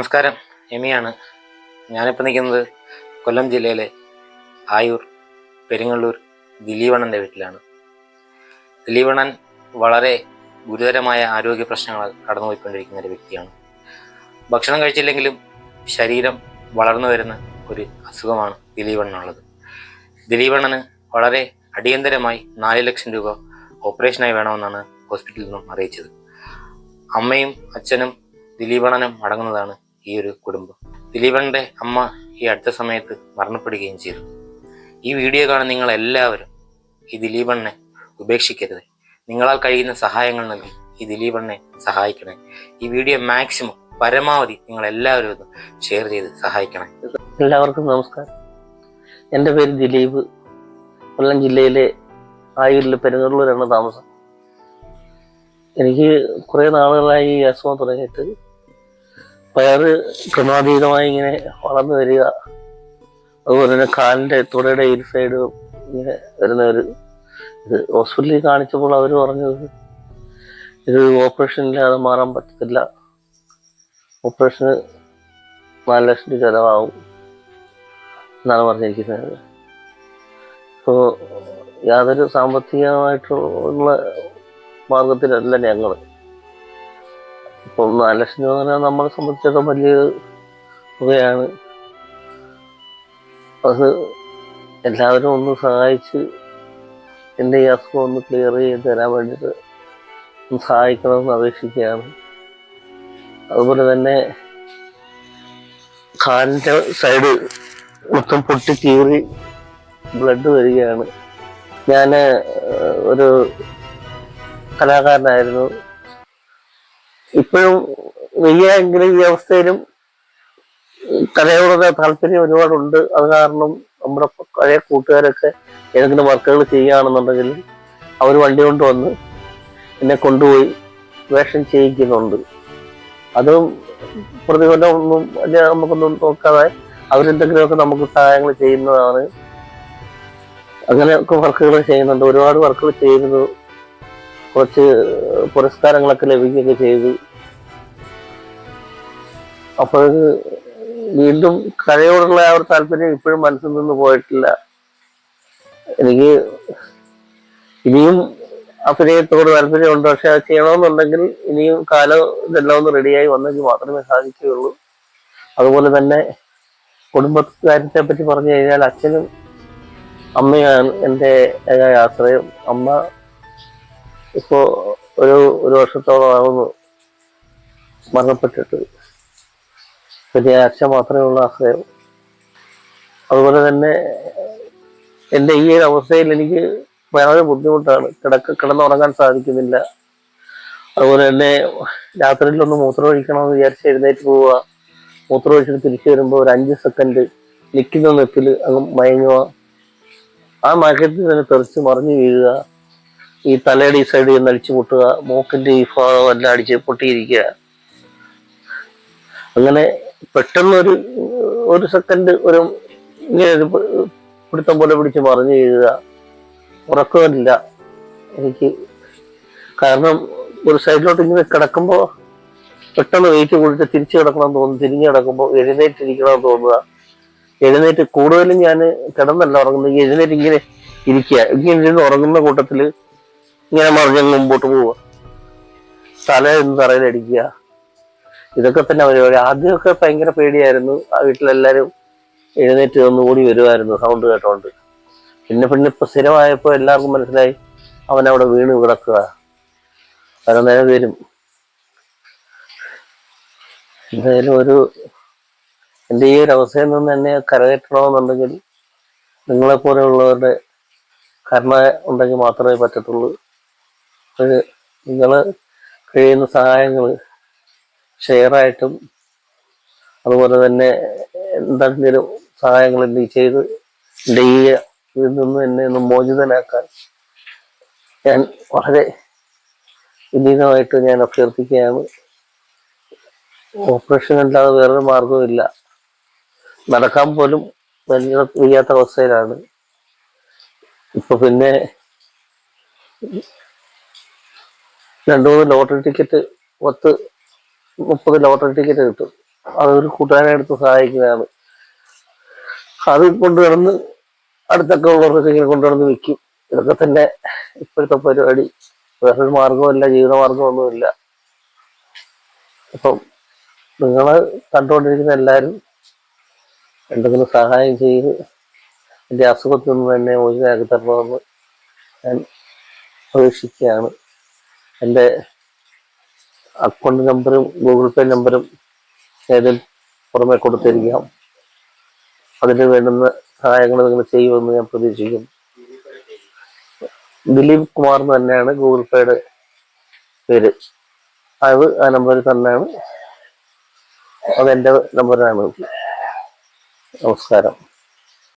നമസ്കാരം എമിയാണ്. ഞാനിപ്പോൾ നിൽക്കുന്നത് കൊല്ലം ജില്ലയിലെ ആയൂർ പെരിങ്ങള്ളൂർ ദിലീപണന്റെ വീട്ടിലാണ്. ദിലീപണൻ വളരെ ഗുരുതരമായ ആരോഗ്യ പ്രശ്നങ്ങൾ കടന്നുപോയിക്കൊണ്ടിരിക്കുന്ന ഒരു വ്യക്തിയാണ്. ഭക്ഷണം കഴിച്ചില്ലെങ്കിലും ശരീരം വളർന്നു വരുന്ന ഒരു അസുഖമാണ് ദിലീപണ്ണനുള്ളത്. ദിലീപണ്ണന് വളരെ അടിയന്തരമായി നാല് ലക്ഷം രൂപ ഓപ്പറേഷനായി വേണമെന്നാണ് ഹോസ്പിറ്റലിൽ നിന്നും അറിയിച്ചത്. അമ്മയും അച്ഛനും ദിലീപണനും അടങ്ങുന്നതാണ് ഈ ഒരു കുടുംബം. ദിലീപന്റെ അമ്മ ഈ അടുത്ത സമയത്ത് മരണപ്പെടുകയും ചെയ്തു. ഈ വീഡിയോ കാണുന്ന നിങ്ങൾ എല്ലാവരും ഈ ദിലീപണ്ണെ ഉപേക്ഷിക്കരുത്. നിങ്ങളാൽ കഴിയുന്ന സഹായങ്ങൾ നൽകി ഈ ദിലീപണ്ണെ സഹായിക്കണേ. ഈ വീഡിയോ മാക്സിമം പരമാവധി നിങ്ങൾ എല്ലാവരും ഒന്ന് ഷെയർ ചെയ്ത് സഹായിക്കണേ. എല്ലാവർക്കും നമസ്കാരം. എന്റെ പേര് ദിലീപ്. കൊല്ലം ജില്ലയിലെ ആയൂരിലെ പെരുന്നൂരിലൂരാണ് താമസം. എനിക്ക് കുറേ നാളുകളായി ഈ അസുഖം തുടങ്ങിയിട്ട് വയറ് ക്രമാതീതമായി ഇങ്ങനെ വളർന്നു വരിക. അതുപോലെ തന്നെ കാലിന്റെ തുടയുടെ ഇരു സൈഡ് ഇങ്ങനെ വരുന്ന ഒരു ഇത് ഹോസ്പിറ്റലിൽ കാണിച്ചപ്പോൾ അവർ പറഞ്ഞത് ഇത് ഓപ്പറേഷൻ ഇല്ലാതെ മാറാൻ പറ്റത്തില്ല. ഓപ്പറേഷന് നാല് ലക്ഷം രൂപ ചിലവാകും എന്നാണ് പറഞ്ഞിരിക്കുന്നത്. അപ്പോൾ യാതൊരു സാമ്പത്തികമായിട്ടുള്ള മാർഗത്തിലല്ല ഞങ്ങൾ ഇപ്പോൾ നാല് ലക്ഷം രൂപ പറഞ്ഞാൽ നമ്മളെ സംബന്ധിച്ചിടത്തോളം വലിയ തുകയാണ്. അത് എല്ലാവരും ഒന്ന് സഹായിച്ച് എന്റെ ഈ അസുഖം ഒന്ന് ക്ലിയർ ചെയ്ത് തരാൻ വേണ്ടിയിട്ട് ഒന്ന് സഹായിക്കണമെന്ന് അപേക്ഷിക്കുകയാണ്. അതുപോലെ തന്നെ കാലിന്റെ സൈഡ് മൊത്തം പൊട്ടി കീറി ബ്ലഡ് വരികയാണ്. ഞാൻ ഒരു കലാകാരനായിരുന്നു. ഇപ്പോഴും വലിയ എങ്കിലും ഈ അവസ്ഥയിലും കലയോടുള്ള താല്പര്യം ഒരുപാടുണ്ട്. അത് കാരണം നമ്മുടെ പഴയ കൂട്ടുകാരൊക്കെ ഏതെങ്കിലും വർക്കുകൾ ചെയ്യുകയാണെന്നുണ്ടെങ്കിൽ അവർ വണ്ടി കൊണ്ട് വന്ന് എന്നെ കൊണ്ടുപോയി വേഷം ചെയ്യിക്കുന്നുണ്ട്. അതും പ്രതിഫലം ഒന്നും നമുക്കൊന്നും നോക്കാതെ അവരെന്തെങ്കിലുമൊക്കെ നമുക്ക് സഹായങ്ങൾ ചെയ്യുന്നതാണ്. അങ്ങനെയൊക്കെ വർക്കുകൾ ചെയ്യുന്നുണ്ട്. ഒരുപാട് വർക്കുകൾ ചെയ്യുന്നു കുറച്ച് പുരസ്കാരങ്ങളൊക്കെ ലഭിക്കുകയൊക്കെ ചെയ്തു. അപ്പോൾ വീണ്ടും കലയോടുള്ള ആ ഒരു താല്പര്യം ഇപ്പോഴും മനസ്സിൽ നിന്ന് പോയിട്ടില്ല. എനിക്ക് ഇനിയും അഭിനയത്തോട് താല്പര്യമുണ്ട്. പക്ഷെ അത് ചെയ്യണമെന്നുണ്ടെങ്കിൽ ഇനിയും കാലം ഇതെല്ലാം ഒന്ന് റെഡിയായി വന്നെങ്കിൽ മാത്രമേ സാധിക്കുകയുള്ളൂ. അതുപോലെ തന്നെ കുടുംബകാര്യത്തെ പറ്റി പറഞ്ഞു കഴിഞ്ഞാൽ അച്ഛനും അമ്മയാണ് എന്റെ ആശ്രയം. അമ്മ ഇപ്പോൾ ഒരു ഒരു വർഷത്തോളം ആവുന്നു മരണപ്പെട്ടിട്ട്. പിന്നെ അച്ഛൻ മാത്രമേ ഉള്ള ആശ്രയം. അതുപോലെ തന്നെ എന്റെ ഈ ഒരു അവസ്ഥയിൽ എനിക്ക് വളരെ ബുദ്ധിമുട്ടാണ്. കിടക്ക കിടന്നുറങ്ങാൻ സാധിക്കുന്നില്ല. അതുപോലെ തന്നെ രാത്രിയിലൊന്ന് മൂത്രമൊഴിക്കണമെന്ന് വിചാരിച്ച് എഴുന്നേറ്റ് പോവുക. മൂത്രമൊഴിച്ചിട്ട് തിരിച്ചു വരുമ്പോൾ ഒരു അഞ്ച് സെക്കൻഡ് നിൽക്കുന്ന നിപ്പിൽ അങ്ങ് മയങ്ങുക. ആ മയക്കത്തിൽ തന്നെ തെറിച്ച് മറിഞ്ഞു വീഴുക. ഈ തലയുടെ ഈ സൈഡിൽ നിന്ന് അടിച്ചു പൊട്ടുക മൂക്കിന്റെ ഈ ഭാഗം എല്ലാം അടിച്ച് പൊട്ടിയിരിക്കുക. അങ്ങനെ പെട്ടെന്ന് ഒരു ഒരു സെക്കൻഡ് ഒരു ഇങ്ങനെ ഒരു പിടുത്തം പോലെ പിടിച്ച് മറിഞ്ഞു വീഴുക. ഉറക്കമില്ല എനിക്ക് കാരണം ഒരു സൈഡിലോട്ട് ഇങ്ങനെ കിടക്കുമ്പോൾ പെട്ടെന്ന് വെയിറ്റ് കൊടുത്ത് തിരിച്ചു കിടക്കണം തോന്നുന്നു തിരിഞ്ഞു കിടക്കുമ്പോൾ എഴുന്നേറ്റിരിക്കണം തോന്നുക. എഴുന്നേറ്റ് കൂടുതലും ഞാൻ കിടന്നല്ല ഉറങ്ങുന്നത് എഴുന്നേറ്റ് ഇങ്ങനെ ഇരിക്കുക. ഇങ്ങനെ ഇരുന്ന് ഉറങ്ങുന്ന കൂട്ടത്തിൽ ഇങ്ങനെ മറിഞ്ഞ് മുമ്പോട്ട് പോവുക. തല എന്ന് തറയിലടിക്കുക ഇതൊക്കെ തന്നെ പരിപാടി. ആദ്യമൊക്കെ ഭയങ്കര പേടിയായിരുന്നു. ആ വീട്ടിലെല്ലാവരും എഴുന്നേറ്റ് വന്ന് ഓടി വരുമായിരുന്നു സൗണ്ട് കേട്ടോണ്ട്. പിന്നെ പിന്നെ ഇപ്പൊ സ്ഥിരമായപ്പോൾ എല്ലാവർക്കും മനസ്സിലായി അവൻ അവിടെ വീണ് കിടക്കുക. പല നേരം വരും. എന്തായാലും ഒരു എന്റെ ഈ ഒരു അവസ്ഥയിൽ നിന്ന് എന്നെ കരകയറ്റണമെന്നുണ്ടെങ്കിൽ നിങ്ങളെപ്പോലെയുള്ളവരുടെ കരുണ ഉണ്ടെങ്കിൽ മാത്രമേ പറ്റത്തുള്ളൂ. നിങ്ങൾ കഴിയുന്ന സഹായങ്ങൾ ഷെയറായിട്ടും അതുപോലെ തന്നെ എന്തെങ്കിലും സഹായങ്ങൾ നീ ചെയ്ത് എന്റെ ഈ ഇതിൽ നിന്ന് എന്നെ ഒന്ന് മോചിതനാക്കാൻ ഞാൻ വളരെ വിനീതമായിട്ട് ഞാൻ അഭ്യർത്ഥിക്കുകയാണ്. ഓപ്പറേഷൻ അല്ലാതെ വേറൊരു മാർഗമില്ല നടക്കാൻ പോലും വലിയ വയ്യാത്ത അവസ്ഥയിലാണ്. ഇപ്പൊ പിന്നെ രണ്ടു മൂന്ന് ലോട്ടറി ടിക്കറ്റ് പത്ത് മുപ്പത് ലോട്ടറി ടിക്കറ്റ് കിട്ടും. അതൊരു കൂട്ടുകാരെ എടുത്ത് സഹായിക്കുന്നതാണ്. അത് കൊണ്ടു കിടന്ന് അടുത്തൊക്കെ ഉള്ളവർക്കൊക്കെ ഇങ്ങനെ കൊണ്ടുനടന്ന് വിൽക്കും. ഇതൊക്കെ തന്നെ ഇപ്പോഴത്തെ പരിപാടി. വേറൊരു മാർഗമല്ല ജീവിത മാർഗമൊന്നുമില്ല അപ്പം നിങ്ങൾ കണ്ടുകൊണ്ടിരിക്കുന്ന എല്ലാവരും എന്തെങ്കിലും സഹായം ചെയ്ത് എന്റെ അസുഖത്തിൽ നിന്ന് എന്നെ മോചിതനാക്കി തരണമെന്ന് ഞാൻ അപേക്ഷിക്കുകയാണ് എന്റെ അക്കൗണ്ട് നമ്പറും ഗൂഗിൾ പേ നമ്പറും ഏതിൽ പുറമെ കൊടുത്തിരിക്കാം. അതിന് വേണ്ടുന്ന സഹായങ്ങൾ നിങ്ങൾ ചെയ്യുമെന്ന് ഞാൻ പ്രതീക്ഷിക്കുന്നു. ദിലീപ് കുമാർ എന്ന് തന്നെയാണ് ഗൂഗിൾ പേയുടെ പേര്. അത് ആ നമ്പറിൽ തന്നെയാണ്. അതെന്റെ നമ്പറാണ് നമസ്കാരം.